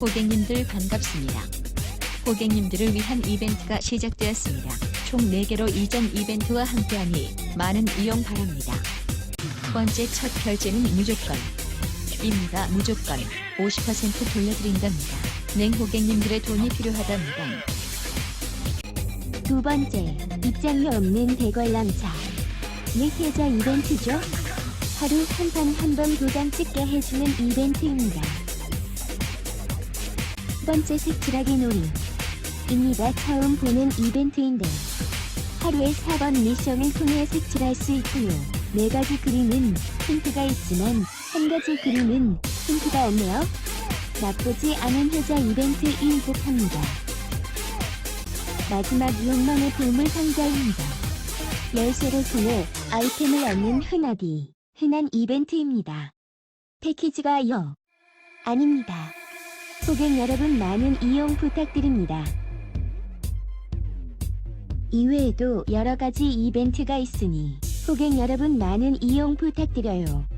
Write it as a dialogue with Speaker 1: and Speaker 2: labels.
Speaker 1: 고객님들 반갑습니다. 고객님들을 위한 이벤트가 시작되었습니다. 총 4개로 이전 이벤트와 함께하니 많은 이용 바랍니다. 첫 번째 첫 결제는 무조건 입니다. 무조건 50% 돌려드린답니다. 냉 고객님들의 돈이 필요하답니다.
Speaker 2: 두 번째, 입장료 없는 대관람차. 내 계좌 이벤트죠? 하루 한 판 한 번 도장 찍게 해주는 이벤트입니다. 세 번째 색칠하기 놀이. 입니다. 처음 보는 이벤트인데 하루에 4번 미션을 통해 색칠할 수 있고요. 네 가지 그림은 힌트가 있지만 한 가지 그림은 힌트가 없네요. 나쁘지 않은 효자 이벤트 인 듯합니다. 마지막 욕망의 보물 상자입니다. 열쇠를 통해 아이템을 얻는 흔하디 흔한 이벤트입니다. 패키지가 요 아닙니다. 고객 여러분 많은 이용 부탁드립니다. 이외에도 여러 가지 이벤트가 있으니 고객 여러분 많은 이용 부탁드려요.